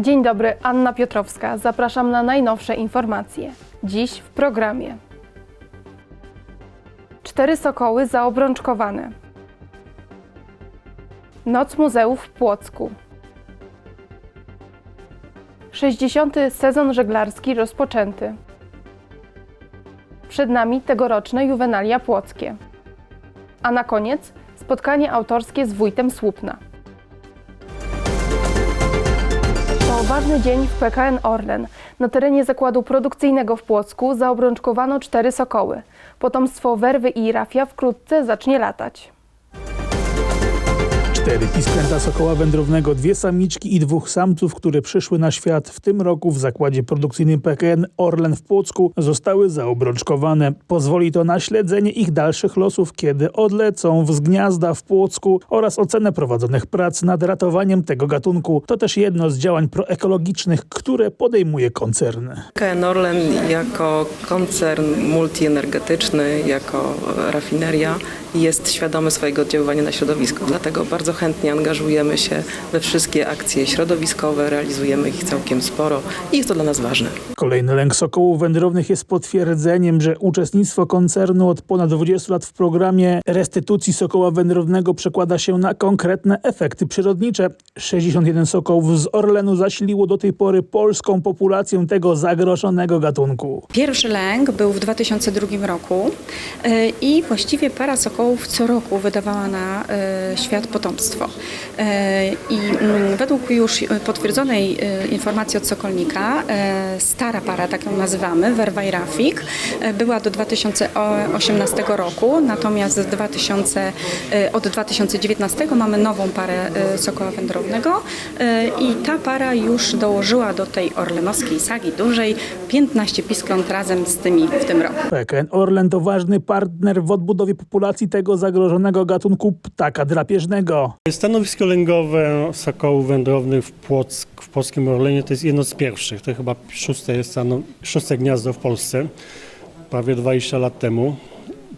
Dzień dobry, Anna Piotrowska. Zapraszam na najnowsze informacje. Dziś w programie. Cztery sokoły zaobrączkowane. Noc muzeów w Płocku. 60. sezon żeglarski rozpoczęty. Przed nami tegoroczne juwenalia płockie. A na koniec spotkanie autorskie z wójtem Słupna. Ważny dzień w PKN Orlen. Na terenie zakładu produkcyjnego w Płocku zaobrączkowano cztery sokoły. Potomstwo werwy i rafia wkrótce zacznie latać. Cztery pisklęta sokoła wędrownego, dwie samiczki i dwóch samców, które przyszły na świat w tym roku w zakładzie produkcyjnym PKN Orlen w Płocku, zostały zaobrączkowane. Pozwoli to na śledzenie ich dalszych losów, kiedy odlecą z gniazda w Płocku oraz ocenę prowadzonych prac nad ratowaniem tego gatunku. To też jedno z działań proekologicznych, które podejmuje koncern. KN Orlen jako koncern multienergetyczny, jako rafineria jest świadomy swojego oddziaływania na środowisko. Dlatego bardzo chętnie angażujemy się we wszystkie akcje środowiskowe, realizujemy ich całkiem sporo i jest to dla nas ważne. Kolejny lęk sokołów wędrownych jest potwierdzeniem, że uczestnictwo koncernu od ponad 20 lat w programie restytucji sokoła wędrownego przekłada się na konkretne efekty przyrodnicze. 61 sokołów z Orlenu zasiliło do tej pory polską populację tego zagrożonego gatunku. Pierwszy lęk był w 2002 roku e, i właściwie para sokołów co roku wydawała na e, świat potomstwo. E, I mm, według już potwierdzonej e, informacji od Sokolnika, e, stara para, tak ją nazywamy, Werwa i Rafik, e, była do 2018 roku, natomiast z 2000, e, od 2019 mamy nową parę e, sokoła wędrownego e, i ta para już dołożyła do tej orlenowskiej sagi dużej 15 piskląt razem z tymi w tym roku. PKN Orlen to ważny partner w odbudowie populacji tego zagrożonego gatunku ptaka drapieżnego. Stanowisko lęgowe sokołów wędrownych w, Płock, w polskim Orlenie to jest jedno z pierwszych. To chyba szóste, jest stano, szóste gniazdo w Polsce, prawie 20 lat temu.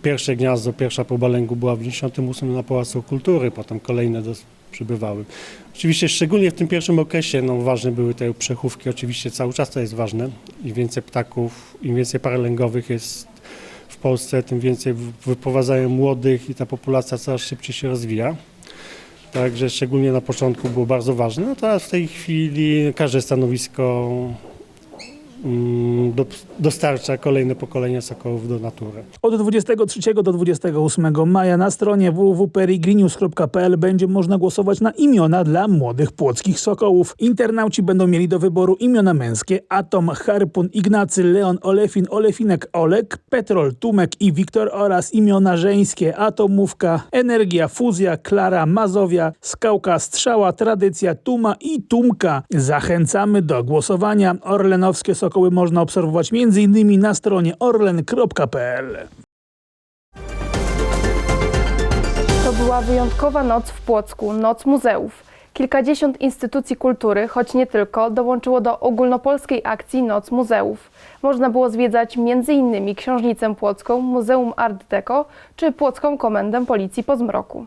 Pierwsze gniazdo, pierwsza próba lęgu była w 98 na Pałacu Kultury, potem kolejne dos- przybywały. Oczywiście szczególnie w tym pierwszym okresie no, ważne były te przechówki, oczywiście cały czas to jest ważne. Im więcej ptaków, im więcej par lęgowych jest w Polsce, tym więcej wy- wyprowadzają młodych i ta populacja coraz szybciej się rozwija. Także szczególnie na początku było bardzo ważne. No teraz w tej chwili każde stanowisko dostarcza kolejne pokolenia sokołów do natury. Od 23 do 28 maja na stronie www.peregrinius.pl będzie można głosować na imiona dla młodych płockich sokołów. Internauci będą mieli do wyboru imiona męskie Atom, Harpun, Ignacy, Leon, Olefin, Olefinek, Olek, Petrol, Tumek i Wiktor oraz imiona żeńskie Atomówka, Energia, Fuzja, Klara, Mazowia, Skałka, Strzała, Tradycja, Tuma i Tumka. Zachęcamy do głosowania. Orlenowskie sokoły można obserwować m.in. na stronie orlen.pl. To była wyjątkowa noc w Płocku, Noc Muzeów. Kilkadziesiąt instytucji kultury, choć nie tylko, dołączyło do ogólnopolskiej akcji Noc Muzeów. Można było zwiedzać m.in. Książnicę Płocką, Muzeum Art Deco czy Płocką Komendę Policji po zmroku.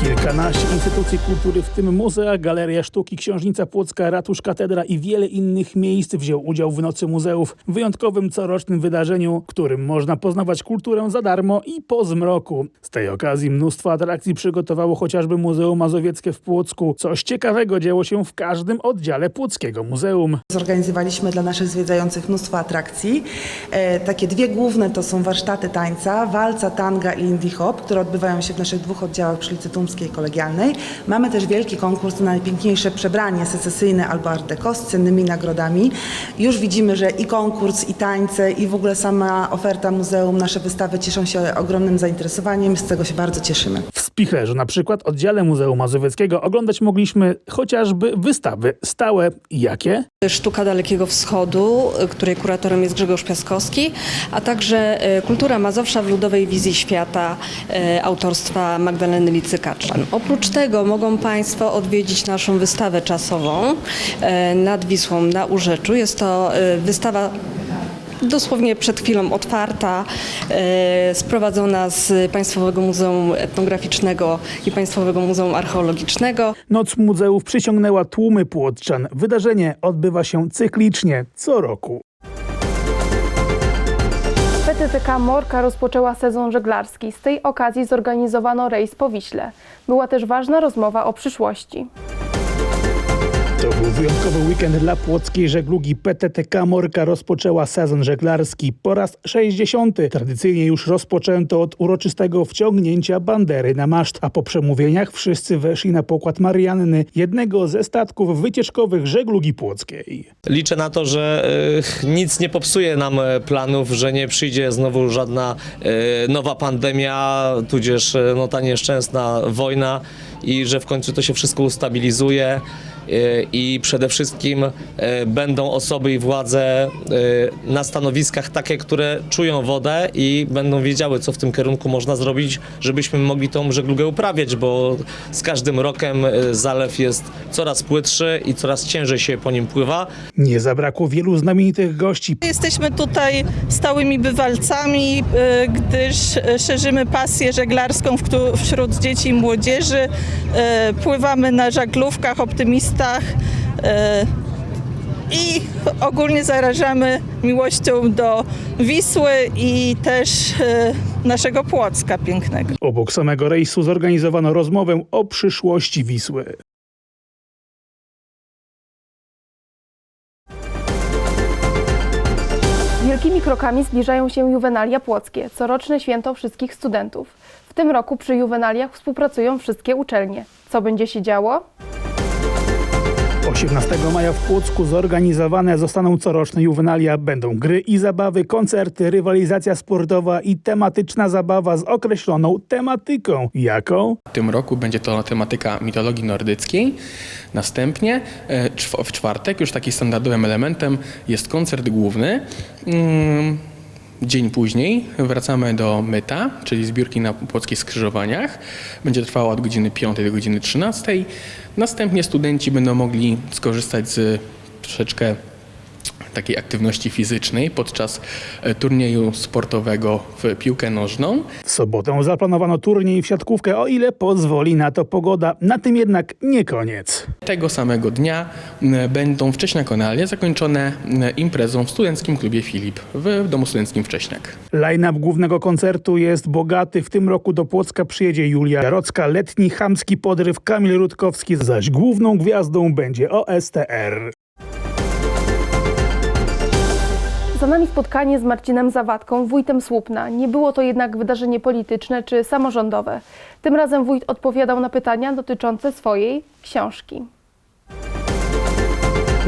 Kilkanaście instytucji kultury, w tym muzea, galeria sztuki, książnica płocka, ratusz, katedra i wiele innych miejsc wziął udział w Nocy Muzeów, wyjątkowym corocznym wydarzeniu, którym można poznawać kulturę za darmo i po zmroku. Z tej okazji mnóstwo atrakcji przygotowało chociażby Muzeum Mazowieckie w Płocku. Coś ciekawego działo się w każdym oddziale Płockiego Muzeum. Zorganizowaliśmy dla naszych zwiedzających mnóstwo atrakcji. E, takie dwie główne to są warsztaty tańca, walca, tanga i indie hop, które odbywają się w naszych dwóch oddziałach przy Licetumskiej i Kolegialnej. Mamy też wielki konkurs na najpiękniejsze przebranie secesyjne albo art deco z cennymi nagrodami. Już widzimy, że i konkurs, i tańce, i w ogóle sama oferta muzeum, nasze wystawy cieszą się ogromnym zainteresowaniem, z tego się bardzo cieszymy. W Spichlerzu na przykład oddziale Muzeum Mazowieckiego oglądać mogliśmy chociażby wystawy stałe. Jakie? Sztuka Dalekiego Wschodu, y, której kuratorem jest Grzegorz Piaskowski, a także y, Kultura Mazowsza w ludowej wizji świata y, autorstwa Magdaleny Oprócz tego mogą Państwo odwiedzić naszą wystawę czasową y, nad Wisłą na Urzeczu. Jest to y, wystawa dosłownie przed chwilą otwarta, e, sprowadzona z Państwowego Muzeum Etnograficznego i Państwowego Muzeum Archeologicznego. Noc muzeów przyciągnęła tłumy płotczan. Wydarzenie odbywa się cyklicznie, co roku. PTTK Morka rozpoczęła sezon żeglarski. Z tej okazji zorganizowano rejs po Wiśle. Była też ważna rozmowa o przyszłości. To był wyjątkowy weekend dla płockiej żeglugi. PTTK Morka rozpoczęła sezon żeglarski po raz 60. Tradycyjnie już rozpoczęto od uroczystego wciągnięcia bandery na maszt, a po przemówieniach wszyscy weszli na pokład Marianny, jednego ze statków wycieczkowych żeglugi płockiej. Liczę na to, że e, nic nie popsuje nam e, planów, że nie przyjdzie znowu żadna e, nowa pandemia, tudzież no, ta nieszczęsna wojna i że w końcu to się wszystko ustabilizuje i przede wszystkim e, będą osoby i władze e, na stanowiskach takie, które czują wodę i będą wiedziały, co w tym kierunku można zrobić, żebyśmy mogli tą żeglugę uprawiać, bo z każdym rokiem e, zalew jest coraz płytszy i coraz ciężej się po nim pływa. Nie zabrakło wielu znamienitych gości. Jesteśmy tutaj stałymi bywalcami, gdyż szerzymy pasję żeglarską wśród dzieci i młodzieży. Pływamy na żaglówkach, optymistach i ogólnie zarażamy miłością do Wisły i też y, naszego Płocka pięknego. Obok samego rejsu zorganizowano rozmowę o przyszłości Wisły. Wielkimi krokami zbliżają się juwenalia płockie, coroczne święto wszystkich studentów. W tym roku przy juwenaliach współpracują wszystkie uczelnie. Co będzie się działo? 18 maja w Płocku zorganizowane zostaną coroczne juwenalia. Będą gry i zabawy, koncerty, rywalizacja sportowa i tematyczna zabawa z określoną tematyką. Jaką? W tym roku będzie to tematyka mitologii nordyckiej. Następnie e, w czwartek już takim standardowym elementem jest koncert główny. Mm, Dzień później wracamy do myta, czyli zbiórki na płockich skrzyżowaniach. Będzie trwała od godziny 5 do godziny 13. Następnie studenci będą mogli skorzystać z troszeczkę takiej aktywności fizycznej podczas e, turnieju sportowego w piłkę nożną. W sobotę zaplanowano turniej w siatkówkę, o ile pozwoli na to pogoda. Na tym jednak nie koniec. Tego samego dnia będą wcześniakonalie zakończone imprezą w Studenckim Klubie Filip w Domu Studenckim Wcześniak. Line-up głównego koncertu jest bogaty. W tym roku do Płocka przyjedzie Julia Jarocka, letni chamski podryw Kamil Rutkowski, zaś główną gwiazdą będzie OSTR. Za nami spotkanie z Marcinem Zawadką, wójtem Słupna. Nie było to jednak wydarzenie polityczne czy samorządowe. Tym razem wójt odpowiadał na pytania dotyczące swojej książki.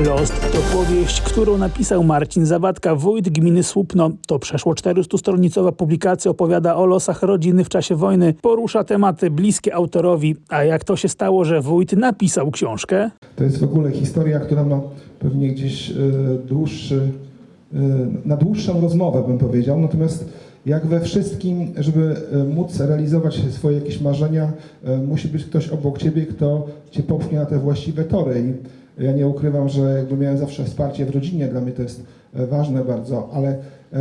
Lost to powieść, którą napisał Marcin Zawadka, wójt gminy Słupno. To przeszło 400-stronicowa publikacja opowiada o losach rodziny w czasie wojny, porusza tematy bliskie autorowi. A jak to się stało, że wójt napisał książkę? To jest w ogóle historia, która ma pewnie gdzieś e, dłuższy, na dłuższą rozmowę bym powiedział. Natomiast jak we wszystkim, żeby e, móc realizować swoje jakieś marzenia, e, musi być ktoś obok ciebie, kto cię popchnie na te właściwe tory. I ja nie ukrywam, że jakby miałem zawsze wsparcie w rodzinie, dla mnie to jest ważne bardzo, ale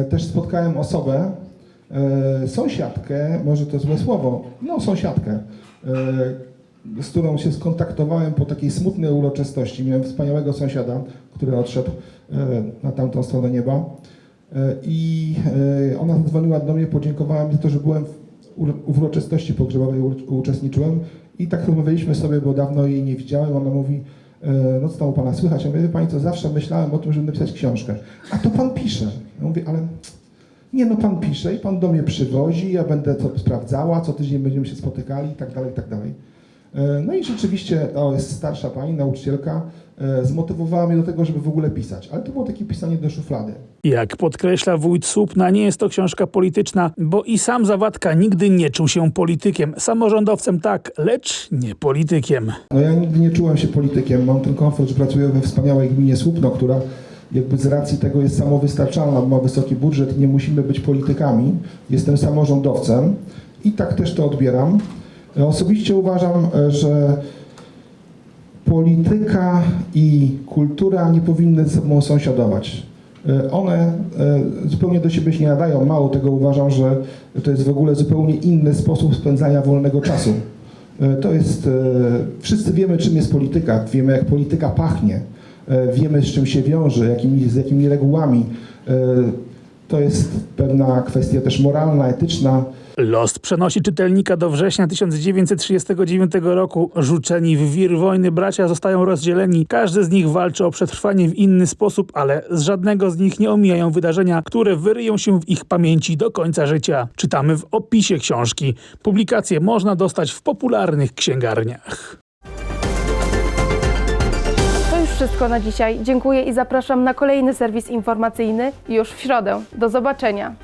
też spotkałem osobę, sąsiadkę, może to złe słowo, no sąsiadkę, z którą się skontaktowałem po takiej smutnej uroczystości. Miałem wspaniałego sąsiada, który odszedł e, na tamtą stronę nieba. E, I e, ona zadzwoniła do mnie, podziękowała mi za to, że byłem w ur- w uroczystości pogrzebowej, uczestniczyłem. I tak rozmawialiśmy sobie, bo dawno jej nie widziałem. Ona mówi, no co tam u Pana słychać? Ja mówię, wie Pani co, zawsze myślałem o tym, żeby napisać książkę. A to Pan pisze. Ja mówię, ale nie no, Pan pisze i Pan do mnie przywozi, ja będę to sprawdzała, co tydzień będziemy się spotykali i tak dalej, i tak dalej. E, No i rzeczywiście, to jest starsza pani, nauczycielka, e, zmotywowała mnie do tego, żeby w ogóle pisać. Ale to było takie pisanie do szuflady. Jak podkreśla wójt Słupna, nie jest to książka polityczna, bo i sam Zawadka nigdy nie czuł się politykiem. Samorządowcem tak, lecz nie politykiem. No ja nigdy nie czułem się politykiem. Mam ten komfort, że pracuję we wspaniałej gminie Słupno, która jakby z racji tego jest samowystarczalna, bo ma wysoki budżet i nie musimy być politykami. Jestem samorządowcem i tak też to odbieram. E, Osobiście uważam, e, że polityka i kultura nie powinny ze sobą sąsiadować. E, One zupełnie do siebie się nie nadają. Mało tego uważam, że to jest w ogóle zupełnie inny sposób spędzania wolnego czasu. To jest, wszyscy wiemy czym jest polityka, wiemy jak polityka pachnie, wiemy z czym się wiąże, jakimi, z jakimi regułami. To jest pewna kwestia też moralna, etyczna. Los przenosi czytelnika do września 1939 roku. Rzuceni w wir wojny bracia zostają rozdzieleni. Każdy z nich walczy o przetrwanie w inny sposób, ale z żadnego z nich nie omijają wydarzenia, które wyryją się w ich pamięci do końca życia. Czytamy w opisie książki. Publikację można dostać w popularnych księgarniach. To już wszystko na dzisiaj. Dziękuję i zapraszam na kolejny serwis informacyjny już w środę. Do zobaczenia.